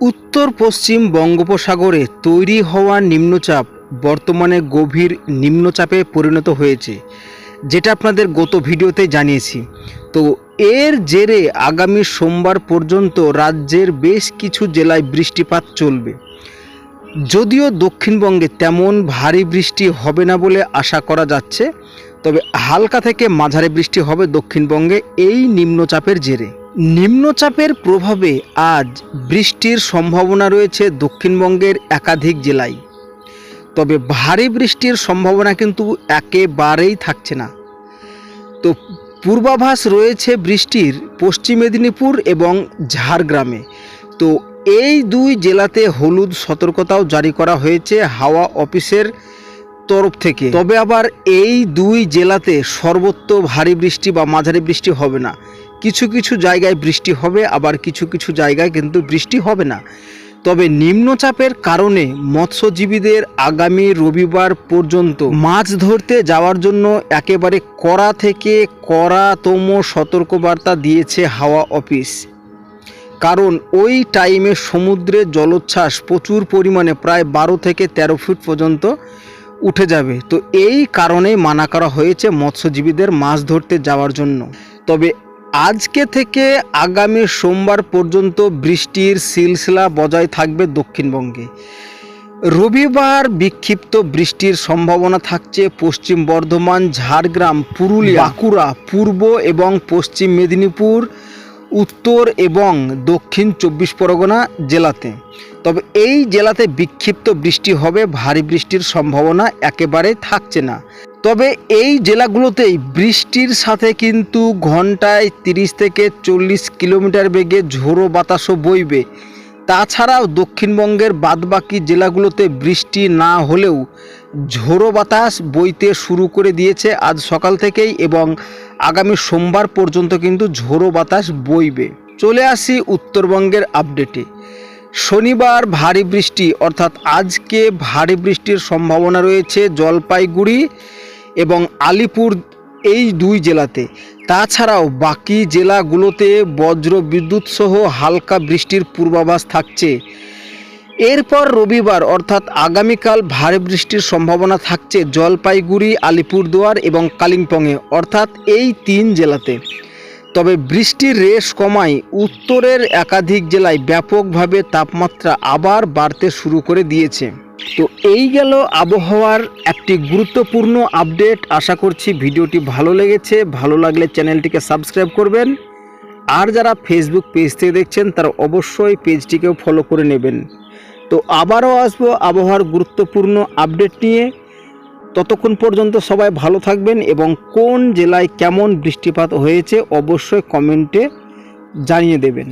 উত্তর পশ্চিম বঙ্গোপসাগরে তৈরি হওয়া নিম্নচাপ বর্তমানে গভীর নিম্নচাপে পরিণত হয়েছে, যেটা আপনাদের গত ভিডিওতে জানিয়েছি। তো এর জেরে আগামী সোমবার পর্যন্ত রাজ্যের বেশ কিছু জেলায় বৃষ্টিপাত চলবে। যদিও দক্ষিণবঙ্গে তেমন ভারী বৃষ্টি হবে না বলে আশা করা যাচ্ছে, তবে হালকা থেকে মাঝারি বৃষ্টি হবে দক্ষিণবঙ্গে এই নিম্নচাপের জেরে। নিম্নচাপের প্রভাবে আজ বৃষ্টির সম্ভাবনা রয়েছে দক্ষিণবঙ্গের একাধিক জেলায়। তবে ভারী বৃষ্টির সম্ভাবনা কিন্তু একেবারেই থাকছে না। তো পূর্বাভাস রয়েছে বৃষ্টির পশ্চিম মেদিনীপুর এবং ঝাড়গ্রামে। তো এই দুই জেলাতে হলুদ সতর্কতাও জারি করা হয়েছে হাওয়া অফিসের তরফ থেকে। তবে আবার এই দুই জেলাতে সর্বত্র ভারী বৃষ্টি বা মাঝারি বৃষ্টি হবে না। কিছু কিছু জায়গায় বৃষ্টি হবে, আবার কিছু কিছু জায়গায় কিন্তু বৃষ্টি হবে না। তবে নিম্নচাপের কারণে মৎস্যজীবীদের আগামী রবিবার পর্যন্ত মাছ ধরতে যাওয়ার জন্য একেবারে কড়া থেকে কড়াতম সতর্কবার্তা দিয়েছে হাওয়া অফিস। কারণ ওই টাইমে সমুদ্রে জলোচ্ছ্বাস প্রচুর পরিমাণে, প্রায় বারো থেকে তেরো ফুট পর্যন্ত উঠে যাবে। তো এই কারণেই মানা করা হয়েছে মৎস্যজীবীদের মাছ ধরতে যাওয়ার জন্য। তবে আজকে থেকে আগামী সোমবার পর্যন্ত বৃষ্টির সিলসিলা বজায় থাকবে দক্ষিণবঙ্গে। রবিবার বিক্ষিপ্ত বৃষ্টির সম্ভাবনা থাকছে পশ্চিম বর্ধমান ঝাড়গ্রাম পুরুলিয়া বাঁকুড়া পূর্ব এবং পশ্চিম মেদিনীপুর। উত্তর এবং দক্ষিণ চব্বিশ পরগনা জেলাতে। তবে এই জেলাতে বিক্ষিপ্ত বৃষ্টি হবে, ভারী বৃষ্টির সম্ভাবনা একেবারে থাকছে না। তবে এই জেলাগুলোতেই বৃষ্টির সাথে কিন্তু ঘন্টায় তিরিশ থেকে চল্লিশ কিলোমিটার বেগে ঝোড়ো বাতাসও বইবে। তাছাড়াও দক্ষিণবঙ্গের বাদবাকি জেলাগুলোতে বৃষ্টি না হলেও ঝোড়ো বাতাস বইতে শুরু করে দিয়েছে আজ সকাল থেকেই এবং আগামী সোমবার পর্যন্ত কিন্তু ঝোড়ো বাতাস বইবে। চলে আসি উত্তরবঙ্গের আপডেটে শনিবার ভারী বৃষ্টি, অর্থাৎ আজকে ভারী বৃষ্টির সম্ভাবনা রয়েছে জলপাইগুড়ি এবং আলিপুর এই দুই জেলাতে। তাছাড়াও বাকি জেলাগুলোতে বজ্র বিদ্যুৎ সহ হালকা বৃষ্টির পূর্বাভাস থাকছে। এরপর রবিবার, অর্থাৎ আগামীকাল ভারী বৃষ্টির সম্ভাবনা থাকছে জলপাইগুড়ি, আলিপুরদুয়ার এবং কালিম্পংয়ে, অর্থাৎ এই তিন জেলাতে। তবে বৃষ্টির রেশ কমায় উত্তরের একাধিক জেলায় ব্যাপকভাবে তাপমাত্রা আবার বাড়তে শুরু করে দিয়েছে। তো এই গেল আবহাওয়ার একটি গুরুত্বপূর্ণ আপডেট। আশা করছি ভিডিওটি ভালো লেগেছে। ভালো লাগলে চ্যানেলটিকে সাবস্ক্রাইব করবেন। আর যারা ফেসবুক পেজ থেকে দেখছেন, তারা অবশ্যই পেজটিকেও ফলো করে নেবেন। তো আবারও আসব আবহাওয়ার গুরুত্বপূর্ণ আপডেট নিয়ে। ততক্ষণ পর্যন্ত সবাই ভালো থাকবেন এবং কোন জেলায় কেমন বৃষ্টিপাত হয়েছে অবশ্যই কমেন্টে জানিয়ে দেবেন।